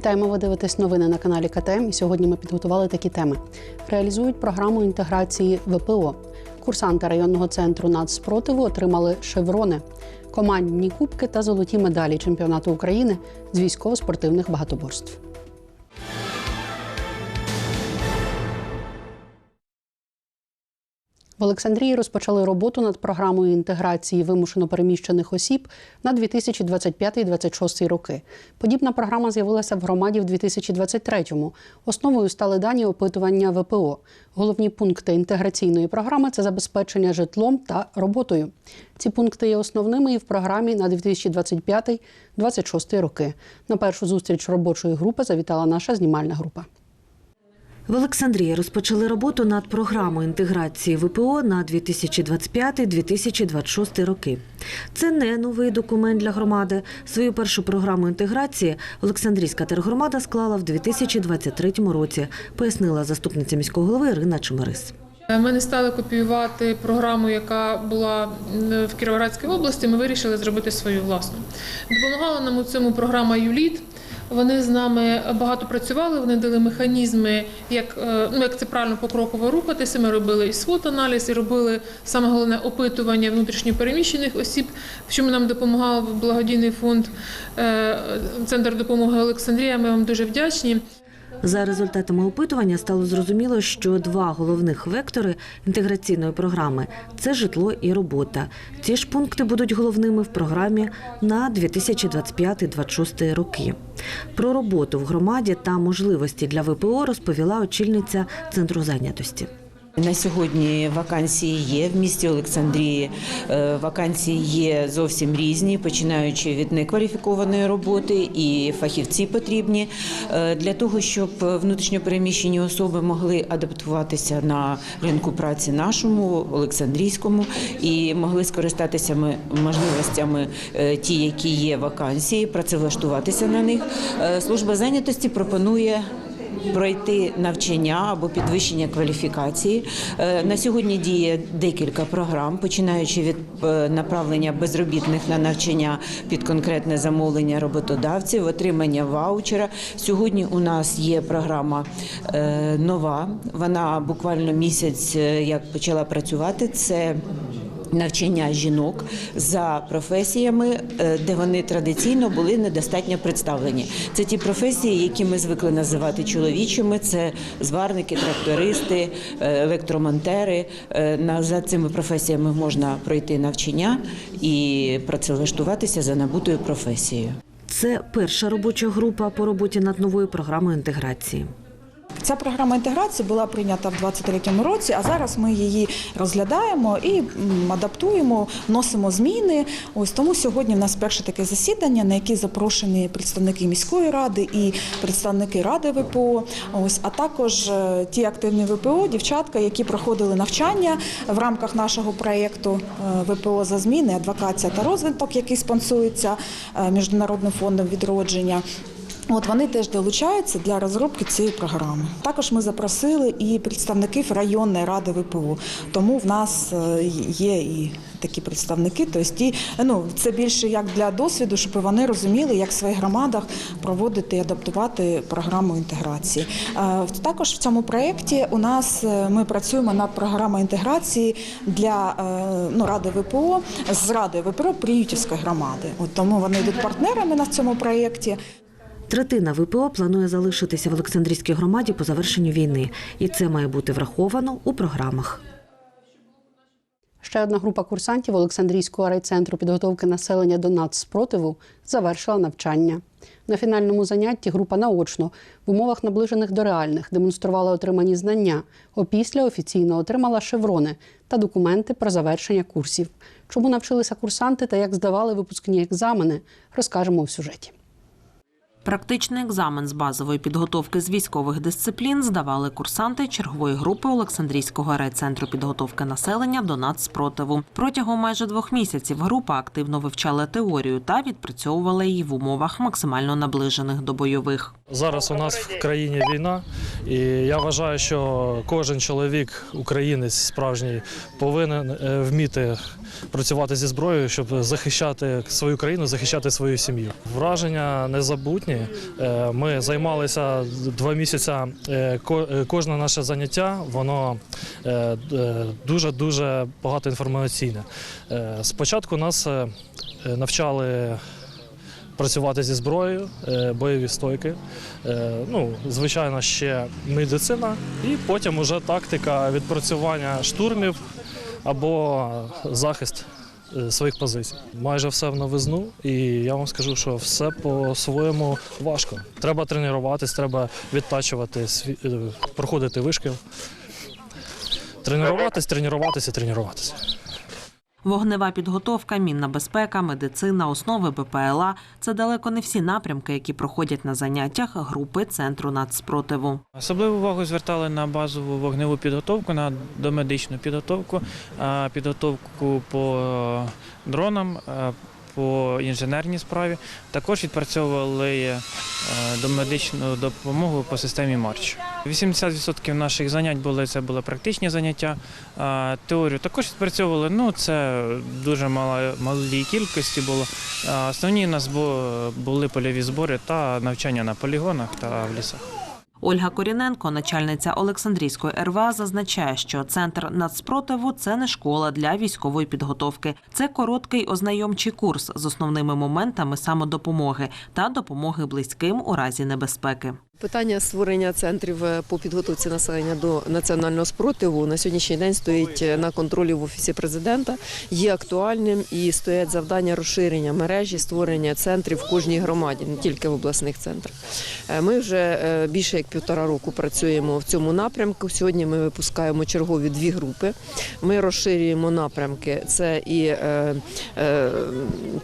Вітаємо, ви дивитесь новини на каналі КТМ. І сьогодні ми підготували такі теми: реалізують програму інтеграції ВПО. Курсанти районного центру нацпротиву отримали шеврони, командні кубки та золоті медалі чемпіонату України з військово-спортивних багатоборств. В Олександрії розпочали роботу над програмою інтеграції вимушено переміщених осіб на 2025-2026 роки. Подібна програма з'явилася в громаді в 2023-му. Основою стали дані опитування ВПО. Головні пункти інтеграційної програми це забезпечення житлом та роботою. Ці пункти є основними і в програмі на 2025-2026 роки. На першу зустріч робочої групи завітала наша знімальна група. В Олександрії розпочали роботу над програмою інтеграції ВПО на 2025-2026 роки. Це не новий документ для громади. Свою першу програму інтеграції Олександрійська тергромада склала в 2023 році, пояснила заступниця міського голови Ірина Чемерис. Ми не стали копіювати програму, яка була в Кіровоградській області. Ми вирішили зробити свою власну. Допомагала нам у цьому програма ЮЛІТ. Вони з нами багато працювали. Вони дали механізми, як е, ну як це правильно покроково рухатися. Ми робили і свот аналіз, і робили саме головне опитування внутрішньопереміщених осіб. В чому нам допомагав благодійний фонд е, Центр допомоги Олександрія. Ми вам дуже вдячні. За результатами опитування стало зрозуміло, що два головних вектори інтеграційної програми це житло і робота. Ці ж пункти будуть головними в програмі на 2025-2026 роки. Про роботу в громаді та можливості для ВПО розповіла очільниця центру зайнятості. На сьогодні вакансії є в місті Олександрії. Е, Вакансії є зовсім різні, починаючи від некваліфікованої роботи, і фахівці потрібні е, для того, щоб внутрішньопереміщені особи могли адаптуватися на ринку праці нашому Олександрійському і могли скористатися можливостями е, ті, які є вакансії, працевлаштуватися на них. Служба зайнятості пропонує пройти навчання або підвищення кваліфікації. Е, На сьогодні діє декілька програм, починаючи від е, направлення безробітних на навчання під конкретне замовлення роботодавців, отримання ваучера. Сьогодні у нас є програма е, нова. Вона буквально місяць як почала працювати. Це навчання жінок за професіями, е, де вони традиційно були недостатньо представлені. Це ті професії, які ми звикли називати чоловічими. Це зварники, трактористи, е, електромонтери. Е, За цими професіями можна пройти навчання і працевлаштуватися за набутою професією. Це перша робоча група по роботі над новою програмою інтеграції. Ця програма інтеграції була прийнята в 2023 році, а зараз ми її розглядаємо і адаптуємо, вносимо зміни. Ось тому сьогодні в нас перше таке засідання, на яке запрошені представники міської ради і представники ради ВПО. Ось а також е, ті активні ВПО, дівчатка, які проходили навчання в рамках нашого проєкту е, ВПО за зміни, адвокація та розвиток, який спонсується е, міжнародним фондом відродження. От вони теж долучаються для розробки цієї програми. Також ми запросили і представників районної ради ВПО. Тому в нас е, є і такі представники. Тобто ну це більше як для досвіду, щоб вони розуміли, як в своїх громадах проводити і адаптувати програму інтеграції. Е, Також в цьому проєкті у нас е, ми працюємо над програмою інтеграції для ну, ради ВПО з ради ВПО Приютівської громади. От тому вони йдуть партнерами на цьому проєкті. Третина ВПО планує залишитися в Олександрійській громаді по завершенню війни, і це має бути враховано у програмах. Ще одна група курсантів Олександрійського райцентру підготовки населення до нацспротиву завершила навчання. На фінальному занятті група наочно в умовах наближених до реальних демонструвала отримані знання. Опісля офіційно отримала шеврони та документи про завершення курсів. Чому навчилися курсанти та як здавали випускні екзамени, розкажемо в сюжеті. Практичний екзамен з базової підготовки з військових дисциплін здавали курсанти чергової групи Олександрійського райцентру підготовки населення до нацспротиву. Протягом майже двох місяців група активно вивчала теорію та відпрацьовувала її в умовах максимально наближених до бойових. Зараз у нас в країні війна, і я вважаю, що кожен чоловік, українець справжній, повинен е, вміти працювати зі зброєю, щоб захищати свою країну, захищати свою сім'ю. Враження незабутні. Е, Ми займалися два місяці. е, е, Кожне наше заняття воно дуже дуже багато інформаційне. Спочатку нас навчали працювати зі зброєю, бойові стойки. Ну, звичайно, ще медицина, і потім уже тактика відпрацювання штурмів або захист своїх позицій. Майже все в новизну, і я вам скажу, що все по-своєму важко. Треба тренуватись, треба відтачувати, е, проходити вишкіл. Тренуватись, тренуватися, тренуватися. Вогнева підготовка, мінна безпека, медицина, основи БПЛА – це далеко не всі напрямки, які проходять на заняттях групи центру нацспротиву. Особливу увагу звертали на базову вогневу підготовку, на домедичну підготовку, підготовку по дронам, по інженерній справі. Також відпрацьовували е, домедичну допомогу по системі Марч. 80% наших занять були це були практичні заняття. Теорію також відпрацьовували. Ну це дуже мала малій кількості було. Основні у нас бу- були польові збори та навчання на полігонах та в лісах. Ольга Коріненко, начальниця Олександрійської РВА, зазначає, що центр нацпротиву це не школа для військової підготовки. Це короткий ознайомчий курс з основними моментами самодопомоги та допомоги близьким у разі небезпеки. Питання створення центрів е, по підготовці населення до національного спротиву на сьогоднішній день стоїть е, на контролі в офісі президента, є актуальним і стоять завдання розширення мережі, створення центрів в кожній громаді, не тільки в обласних центрах. Е, Ми вже більше як півтора року працюємо в цьому напрямку. Сьогодні ми випускаємо чергові дві групи. Ми розширюємо напрямки. Це і е, е,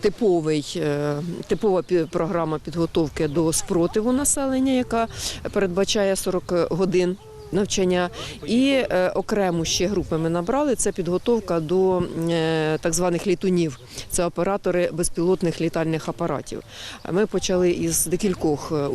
типовий, е, типова програма підготовки до спротиву населення, яка передбачає 40 годин. Навчання і е, окрему ще групи ми набрали. Це підготовка до е, так званих літунів. Це оператори безпілотних літальних апаратів. Ми почали із декількох е,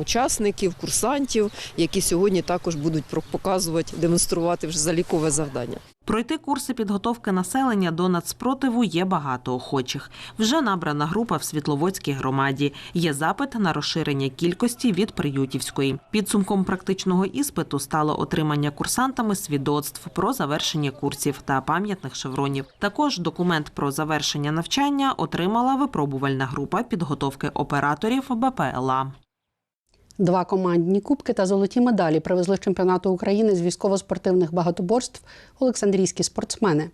учасників, курсантів, які сьогодні також будуть показувати, демонструвати вже залікове завдання. Пройти курси підготовки населення до нацспротиву є багато охочих. Вже набрана група в Світловодській громаді. Є запит на розширення кількості від Приютівської. Підсумком практичного іспиту стало отримання курсантами свідоцтв про завершення курсів та пам'ятних шевронів. Також документ про завершення навчання отримала випробувальна група підготовки операторів БПЛА. Два командні кубки та золоті медалі привезли з чемпіонату України з військово-спортивних багатоборств олександрійські спортсмени.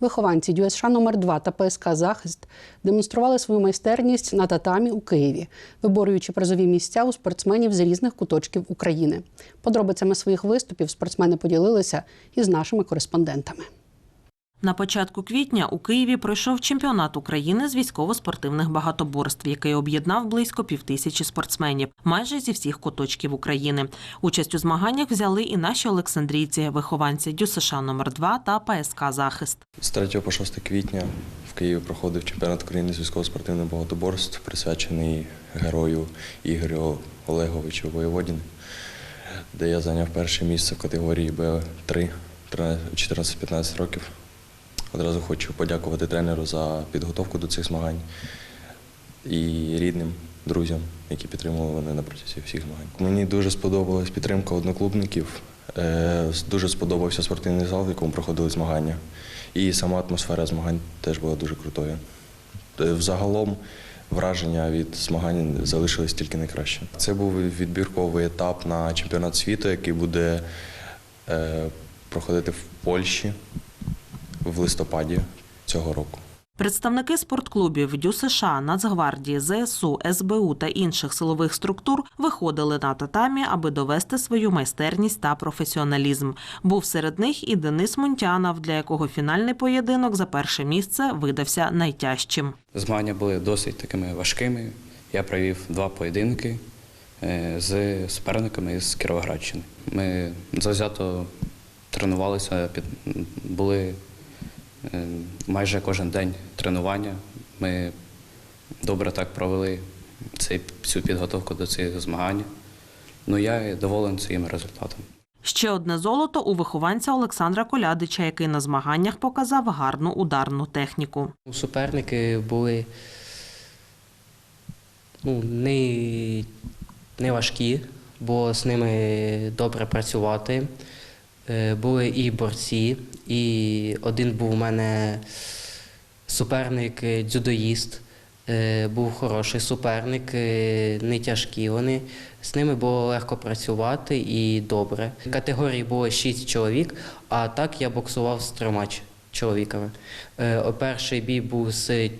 Вихованці ДЮСШ номер 2 та ПСК Захист демонстрували свою майстерність на татамі у Києві, виборюючи призові місця у спортсменів з різних куточків України. Подробицями своїх виступів спортсмени поділилися із нашими кореспондентами. На початку квітня у Києві пройшов чемпіонат України з військово-спортивних багатоборств, який об'єднав близько півтисячі спортсменів, майже зі всіх куточків України. Участь у змаганнях взяли і наші олександрійці, вихованці ДЮСШ номер 2 та ПСК Захист. З 3 по 6 квітня в Києві проходив чемпіонат України з військово-спортивних багатоборств, присвячений герою Ігорю Олеговичу Воєводіну, де я зайняв перше місце в категорії Б3 14-15 років. Одразу хочу подякувати тренеру за підготовку до цих змагань і рідним, друзям, які підтримували мене на протязі всіх змагань. Мені дуже сподобалась підтримка одноклубників. Е, Дуже сподобався спортивний зал, в якому проходили змагання. І сама атмосфера змагань теж була дуже крутою. Е, Взагалом враження від змагань залишились тільки найкраще. Це був відбірковий етап на чемпіонат світу, який буде е, проходити в Польщі в листопаді цього року. Представники спортклубів ДЮСШ, Нацгвардії, ЗСУ, СБУ та інших силових структур виходили на татамі, аби довести свою майстерність та професіоналізм. Був серед них і Денис Мунтянов, для якого фінальний поєдинок за перше місце видався найтяжчим. Змагання були досить такими важкими. Я провів два поєдинки е, з суперниками з Кіровоградщини. Ми завзято тренувалися, були майже кожен день тренування. Ми добре так провели цей, цю підготовку до цих змагань. Ну, я доволен своїм результатом. Ще одне золото у вихованця Олександра Колядича, який на змаганнях показав гарну ударну техніку. Суперники були ну, не, не важкі, бо з ними добре працювати. Е, Були і борці, і один був у мене суперник е, дзюдоїст. Е, Був хороший суперник, не тяжкі вони. З ними було легко працювати і добре. Категорії було 6 чоловік, а так я боксував з трьома чоловіками. Перший бій був з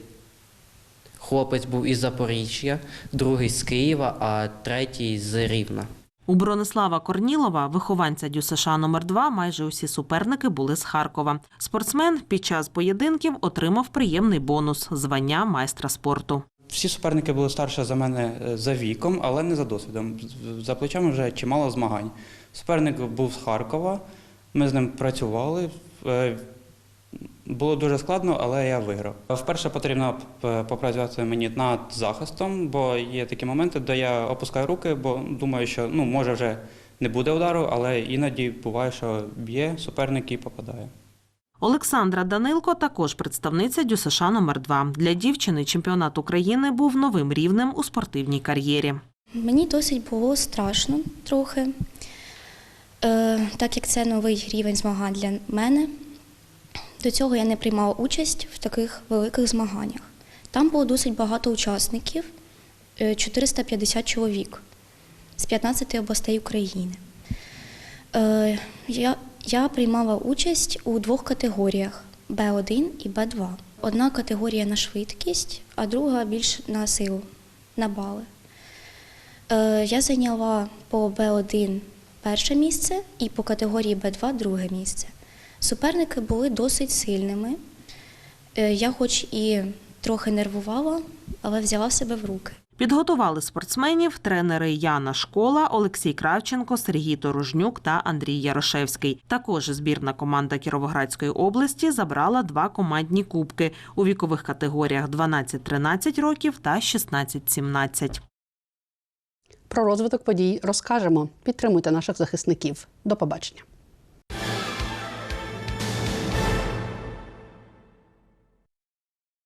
хлопець був із Запоріжжя, другий з Києва, а третій з Рівна. У Бронислава Корнілова, вихованця ДЮСШ номер 2 майже усі суперники були з Харкова. Спортсмен під час поєдинків отримав приємний бонус звання майстра спорту. Всі суперники були старше за мене е, за віком, але не за досвідом. За плечами вже чимало змагань. Суперник був з Харкова, ми з ним працювали. Було дуже складно, але я виграв. Вперше потрібно попрацювати мені над захистом, бо є такі моменти, де я опускаю руки, бо думаю, що ну, може вже не буде удару, але іноді буває, що б'є суперник і попадає. Олександра Данилко також представниця ДЮСШ номер 2 Для дівчини чемпіонат України був новим рівнем у спортивній кар'єрі. Мені досить було страшно трохи, е, так як це новий рівень змагань для мене. До цього я не приймала участь в таких великих змаганнях. Там було досить багато учасників, е, 450 чоловік з 15 областей України. Е, Я, я приймала участь у двох категоріях Б1 і Б2. Одна категорія на швидкість, а друга більш на силу, на бали. Е, Я зайняла по Б1 перше місце і по категорії Б2 друге місце. Суперники були досить сильними. Е, Я хоч і трохи нервувала, але взяла себе в руки. Підготували спортсменів тренери Яна Школа, Олексій Кравченко, Сергій Торожнюк та Андрій Ярошевський. Також збірна команда Кіровоградської області забрала два командні кубки у вікових категоріях 12-13 років та 16-17. Про розвиток подій розкажемо. Підтримуйте наших захисників. До побачення.